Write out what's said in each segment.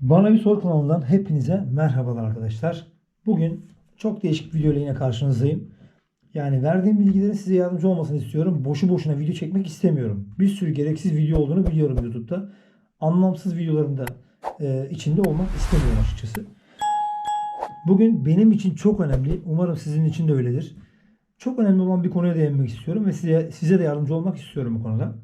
Bana bir soru kanalından hepinize merhabalar arkadaşlar. Bugün çok değişik bir video ile yine karşınızdayım. Yani verdiğim bilgilerin size yardımcı olmasını istiyorum. Boşu boşuna video çekmek istemiyorum. Bir sürü gereksiz video olduğunu biliyorum YouTube'da. Anlamsız videoların da e, içinde olmak istemiyorum açıkçası. Bugün benim için çok önemli. Umarım sizin için de öyledir. Çok önemli olan bir konuya değinmek istiyorum ve size size de yardımcı olmak istiyorum bu konuda.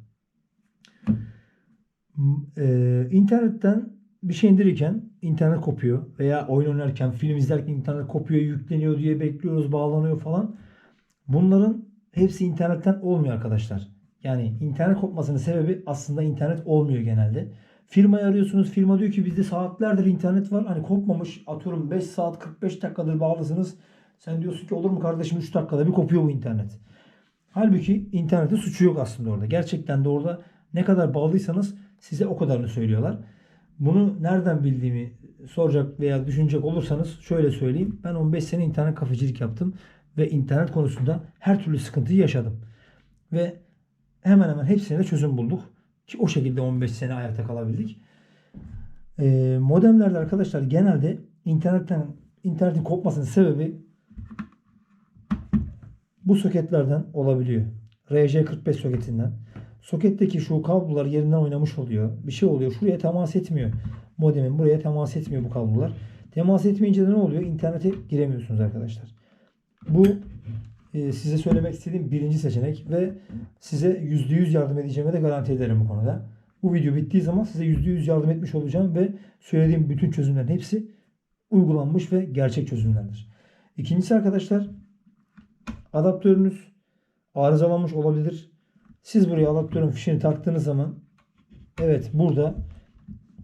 Ee, internetten bir şey indirirken internet kopuyor veya oyun oynarken, film izlerken internet kopuyor, yükleniyor diye bekliyoruz, bağlanıyor falan. Bunların hepsi internetten olmuyor arkadaşlar. Yani internet kopmasının sebebi aslında internet olmuyor genelde. Firmayı arıyorsunuz. Firma diyor ki bizde saatlerdir internet var. Hani kopmamış. Atıyorum 5 saat 45 dakikadır bağlısınız. Sen diyorsun ki olur mu kardeşim 3 dakikada bir kopuyor bu internet. Halbuki internetin suçu yok aslında orada. Gerçekten de orada ne kadar bağlıysanız size o kadarını söylüyorlar. Bunu nereden bildiğimi soracak veya düşünecek olursanız şöyle söyleyeyim. Ben 15 sene internet kafecilik yaptım ve internet konusunda her türlü sıkıntıyı yaşadım. Ve hemen hemen hepsine de çözüm bulduk. Ki o şekilde 15 sene ayakta kalabildik. Ee, modemlerde arkadaşlar genelde internetten internetin kopmasının sebebi bu soketlerden olabiliyor. RJ45 soketinden. Soketteki şu kablolar yerinden oynamış oluyor. Bir şey oluyor. Şuraya temas etmiyor. Modemin buraya temas etmiyor bu kablolar. Temas etmeyince de ne oluyor? İnternete giremiyorsunuz arkadaşlar. Bu e, size söylemek istediğim birinci seçenek ve size %100 yardım edeceğime de garanti ederim bu konuda. Bu video bittiği zaman size %100 yardım etmiş olacağım ve söylediğim bütün çözümlerin hepsi uygulanmış ve gerçek çözümlerdir. İkincisi arkadaşlar adaptörünüz arızalanmış olabilir. Siz buraya adaptörün fişini taktığınız zaman evet burada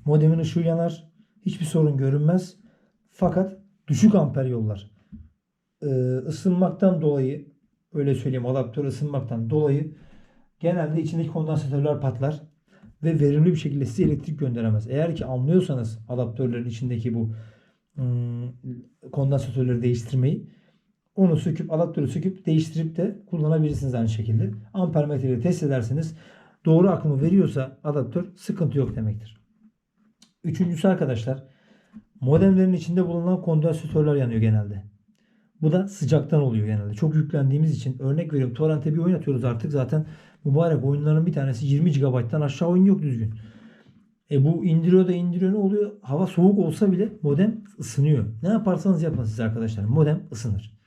modemin ışığı yanar. Hiçbir sorun görünmez. Fakat düşük amper yollar e, ısınmaktan dolayı öyle söyleyeyim adaptör ısınmaktan dolayı genelde içindeki kondansatörler patlar ve verimli bir şekilde size elektrik gönderemez. Eğer ki anlıyorsanız adaptörlerin içindeki bu ım, kondansatörleri değiştirmeyi onu söküp adaptörü söküp değiştirip de kullanabilirsiniz aynı şekilde. Ampermetreyle test ederseniz doğru akımı veriyorsa adaptör sıkıntı yok demektir. Üçüncüsü arkadaşlar modemlerin içinde bulunan kondansatörler yanıyor genelde. Bu da sıcaktan oluyor genelde. Çok yüklendiğimiz için örnek veriyorum torrente bir oyun artık zaten mübarek oyunların bir tanesi 20 GB'dan aşağı oyun yok düzgün. E bu indiriyor da indiriyor ne oluyor? Hava soğuk olsa bile modem ısınıyor. Ne yaparsanız yapın siz arkadaşlar. Modem ısınır.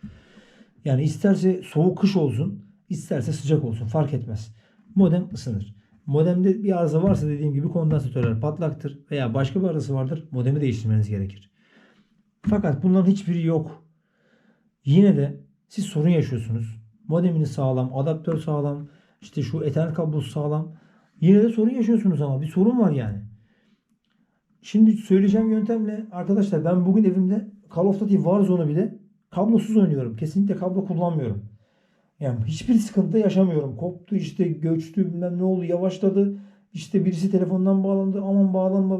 Yani isterse soğuk kış olsun, isterse sıcak olsun fark etmez. Modem ısınır. Modemde bir arıza varsa dediğim gibi kondansatörler patlaktır veya başka bir arızası vardır. Modemi değiştirmeniz gerekir. Fakat bunların hiçbiri yok. Yine de siz sorun yaşıyorsunuz. Modeminiz sağlam, adaptör sağlam, işte şu ethernet kablosu sağlam. Yine de sorun yaşıyorsunuz ama bir sorun var yani. Şimdi söyleyeceğim yöntemle arkadaşlar ben bugün evimde Call of Duty Warzone'u bile kablosuz oynuyorum. Kesinlikle kablo kullanmıyorum. Yani hiçbir sıkıntı yaşamıyorum. Koptu işte göçtü bilmem ne oldu yavaşladı. İşte birisi telefondan bağlandı aman bağlanma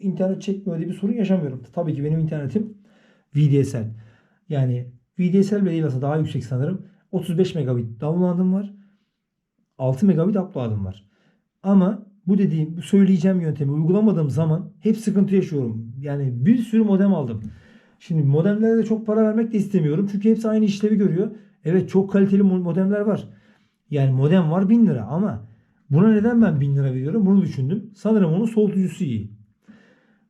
internet çekmiyor diye bir sorun yaşamıyorum. Tabii ki benim internetim VDSL. Yani VDSL bile değil aslında daha yüksek sanırım. 35 megabit download'ım var. 6 megabit upload'ım var. Ama bu dediğim, bu söyleyeceğim yöntemi uygulamadığım zaman hep sıkıntı yaşıyorum. Yani bir sürü modem aldım. Şimdi modemlere de çok para vermek de istemiyorum. Çünkü hepsi aynı işlevi görüyor. Evet çok kaliteli modemler var. Yani modem var 1000 lira ama buna neden ben 1000 lira veriyorum bunu düşündüm. Sanırım onun soğutucusu iyi.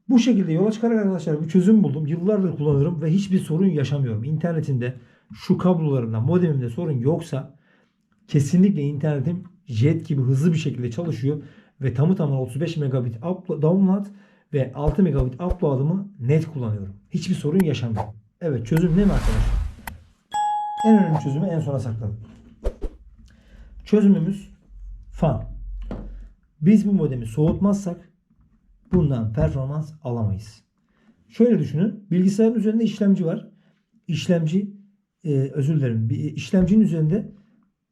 Bu şekilde yola çıkarak arkadaşlar bir çözüm buldum. Yıllardır kullanırım ve hiçbir sorun yaşamıyorum. İnternetimde şu kablolarımda modemimde sorun yoksa kesinlikle internetim jet gibi hızlı bir şekilde çalışıyor ve tamı tamına 35 megabit download ve 6 megabit upload'ımı net kullanıyorum. Hiçbir sorun yaşamıyorum. Evet çözüm ne mi arkadaşlar? En önemli çözümü en sona sakladım. Çözümümüz fan. Biz bu modemi soğutmazsak bundan performans alamayız. Şöyle düşünün. Bilgisayarın üzerinde işlemci var. İşlemci e, özür dilerim. Bir işlemcinin üzerinde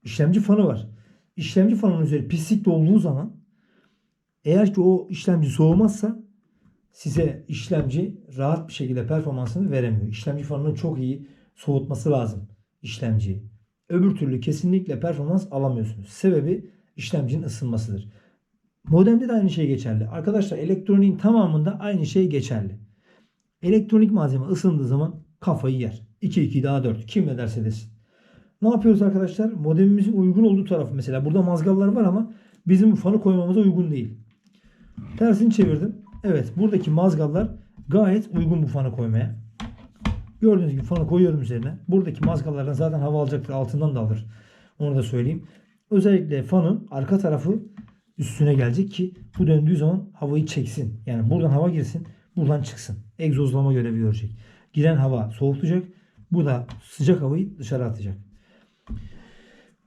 işlemci fanı var. İşlemci fanının üzeri pislik dolduğu zaman eğer ki o işlemci soğumazsa size işlemci rahat bir şekilde performansını veremiyor. İşlemci fanının çok iyi soğutması lazım işlemciyi. Öbür türlü kesinlikle performans alamıyorsunuz. Sebebi işlemcinin ısınmasıdır. Modemde de aynı şey geçerli. Arkadaşlar elektroniğin tamamında aynı şey geçerli. Elektronik malzeme ısındığı zaman kafayı yer. 2 2 daha 4. Kim ne derse desin. Ne yapıyoruz arkadaşlar? Modemimizin uygun olduğu tarafı mesela. Burada mazgallar var ama bizim fanı koymamıza uygun değil. Tersini çevirdim. Evet buradaki mazgallar gayet uygun bu fanı koymaya. Gördüğünüz gibi fanı koyuyorum üzerine. Buradaki mazgallardan zaten hava alacaktır. Altından da alır. Onu da söyleyeyim. Özellikle fanın arka tarafı üstüne gelecek ki bu döndüğü zaman havayı çeksin. Yani buradan hava girsin, buradan çıksın. Egzozlama görevi görecek. Giren hava soğutacak. Bu da sıcak havayı dışarı atacak.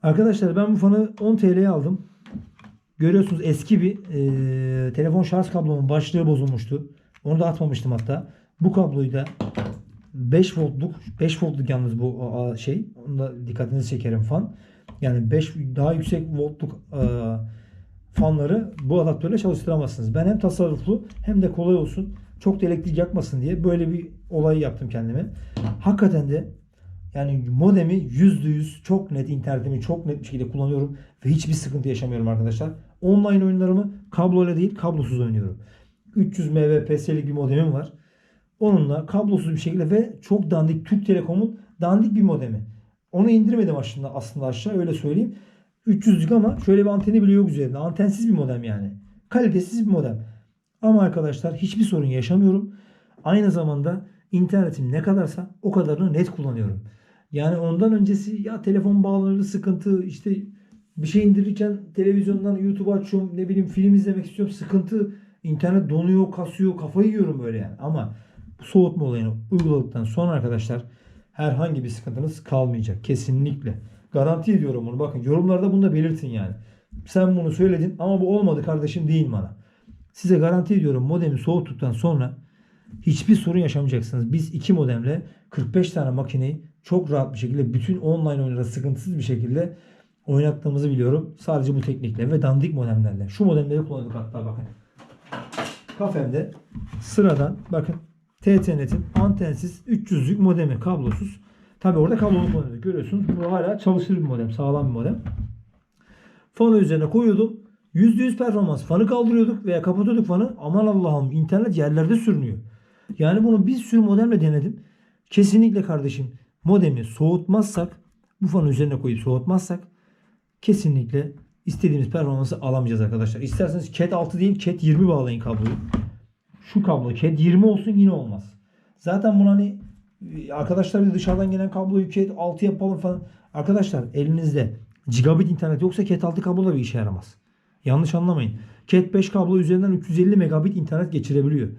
Arkadaşlar ben bu fanı 10 TL'ye aldım. Görüyorsunuz eski bir e, telefon şarj kablomun başlığı bozulmuştu. Onu da atmamıştım hatta. Bu kabloyu da 5 voltluk 5 voltluk yalnız bu şey. Onu da dikkatinizi çekerim fan. Yani 5 daha yüksek voltluk e, fanları bu adaptörle çalıştıramazsınız. Ben hem tasarruflu hem de kolay olsun. Çok da elektrik yakmasın diye böyle bir olay yaptım kendime. Hakikaten de yani modemi %100 çok net internetimi çok net bir şekilde kullanıyorum ve hiçbir sıkıntı yaşamıyorum arkadaşlar. Online oyunlarımı kabloyla değil kablosuz oynuyorum. 300 mbps'lik bir modemim var. Onunla kablosuz bir şekilde ve çok dandik Türk Telekom'un dandik bir modemi. Onu indirmedim aslında, aslında aşağı öyle söyleyeyim. 300'lük ama şöyle bir anteni bile yok üzerinde. Antensiz bir modem yani. Kalitesiz bir modem. Ama arkadaşlar hiçbir sorun yaşamıyorum. Aynı zamanda internetim ne kadarsa o kadarını net kullanıyorum. Yani ondan öncesi ya telefon bağları sıkıntı işte bir şey indirirken televizyondan YouTube açıyorum ne bileyim film izlemek istiyorum sıkıntı. İnternet donuyor kasıyor kafayı yiyorum böyle yani. Ama bu soğutma olayını uyguladıktan sonra arkadaşlar herhangi bir sıkıntınız kalmayacak. Kesinlikle. Garanti ediyorum bunu. Bakın yorumlarda bunu da belirtin yani. Sen bunu söyledin ama bu olmadı kardeşim değil bana. Size garanti ediyorum modemi soğuttuktan sonra hiçbir sorun yaşamayacaksınız. Biz iki modemle 45 tane makineyi çok rahat bir şekilde bütün online oyunlara sıkıntısız bir şekilde oynattığımızı biliyorum. Sadece bu teknikle ve dandik modemlerle. Şu modemleri kullandık hatta bakın. Kafemde sıradan bakın TTNet'in antensiz 300'lük modemi kablosuz. Tabi orada kablolu kullanıyorduk. Görüyorsunuz bu hala çalışır bir modem. Sağlam bir modem. Fanı üzerine koyuyordum. %100 performans. Fanı kaldırıyorduk veya kapatıyorduk fanı. Aman Allah'ım internet yerlerde sürünüyor. Yani bunu bir sürü modemle denedim. Kesinlikle kardeşim modemi soğutmazsak bu fanı üzerine koyup soğutmazsak kesinlikle istediğimiz performansı alamayacağız arkadaşlar. İsterseniz CAT 6 değil CAT 20 bağlayın kabloyu. Şu kablo CAT 20 olsun yine olmaz. Zaten bunu hani arkadaşlar bir dışarıdan gelen kabloyu CAT 6 yapalım falan. Arkadaşlar elinizde gigabit internet yoksa CAT 6 kablo da bir işe yaramaz. Yanlış anlamayın. Cat 5 kablo üzerinden 350 megabit internet geçirebiliyor.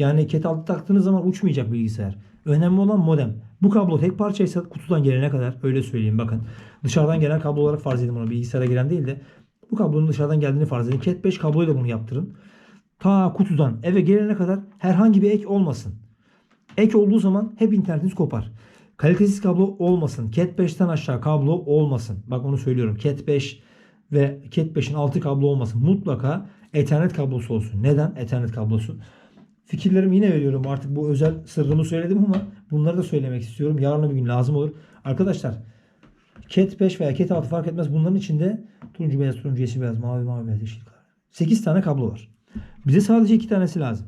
Yani Cat 6 taktığınız zaman uçmayacak bilgisayar. Önemli olan modem. Bu kablo tek parçaysa kutudan gelene kadar öyle söyleyeyim bakın. Dışarıdan gelen kablo olarak farz edin bunu bilgisayara giren değil de bu kablonun dışarıdan geldiğini farz edin. Cat 5 kabloyla bunu yaptırın. Ta kutudan eve gelene kadar herhangi bir ek olmasın. Ek olduğu zaman hep internetiniz kopar. Kalitesiz kablo olmasın. Cat 5'ten aşağı kablo olmasın. Bak onu söylüyorum. Cat 5 ve Cat 5'in altı kablo olmasın. Mutlaka Ethernet kablosu olsun. Neden Ethernet kablosu? Fikirlerimi yine veriyorum. Artık bu özel sırrımı söyledim ama bunları da söylemek istiyorum. Yarın bir gün lazım olur. Arkadaşlar Cat 5 veya Cat 6 fark etmez. Bunların içinde turuncu beyaz, turuncu yeşil beyaz, mavi mavi beyaz, yeşil kahve. 8 tane kablo var. Bize sadece 2 tanesi lazım.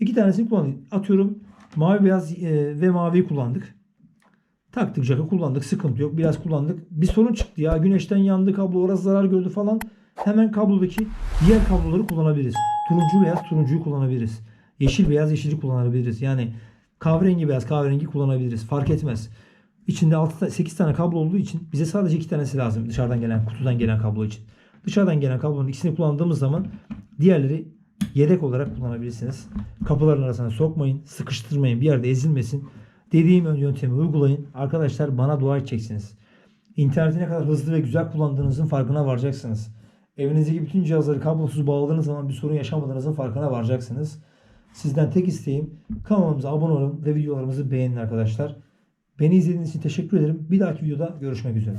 2 tanesini kullandık. Atıyorum mavi beyaz e, ve maviyi kullandık. Taktık jaka kullandık. Sıkıntı yok. Biraz kullandık. Bir sorun çıktı ya. Güneşten yandı kablo. Orası zarar gördü falan. Hemen kablodaki diğer kabloları kullanabiliriz. Turuncu beyaz turuncuyu kullanabiliriz. Yeşil beyaz yeşili kullanabiliriz. Yani kahverengi beyaz kahverengi kullanabiliriz. Fark etmez. İçinde 6 8 tane kablo olduğu için bize sadece 2 tanesi lazım. Dışarıdan gelen kutudan gelen kablo için. Dışarıdan gelen kablonun ikisini kullandığımız zaman diğerleri yedek olarak kullanabilirsiniz. Kapıların arasına sokmayın. Sıkıştırmayın. Bir yerde ezilmesin. Dediğim ön yöntemi uygulayın. Arkadaşlar bana dua edeceksiniz. İnterneti ne kadar hızlı ve güzel kullandığınızın farkına varacaksınız. Evinizdeki bütün cihazları kablosuz bağladığınız zaman bir sorun yaşamadığınızın farkına varacaksınız. Sizden tek isteğim kanalımıza abone olun ve videolarımızı beğenin arkadaşlar. Beni izlediğiniz için teşekkür ederim. Bir dahaki videoda görüşmek üzere.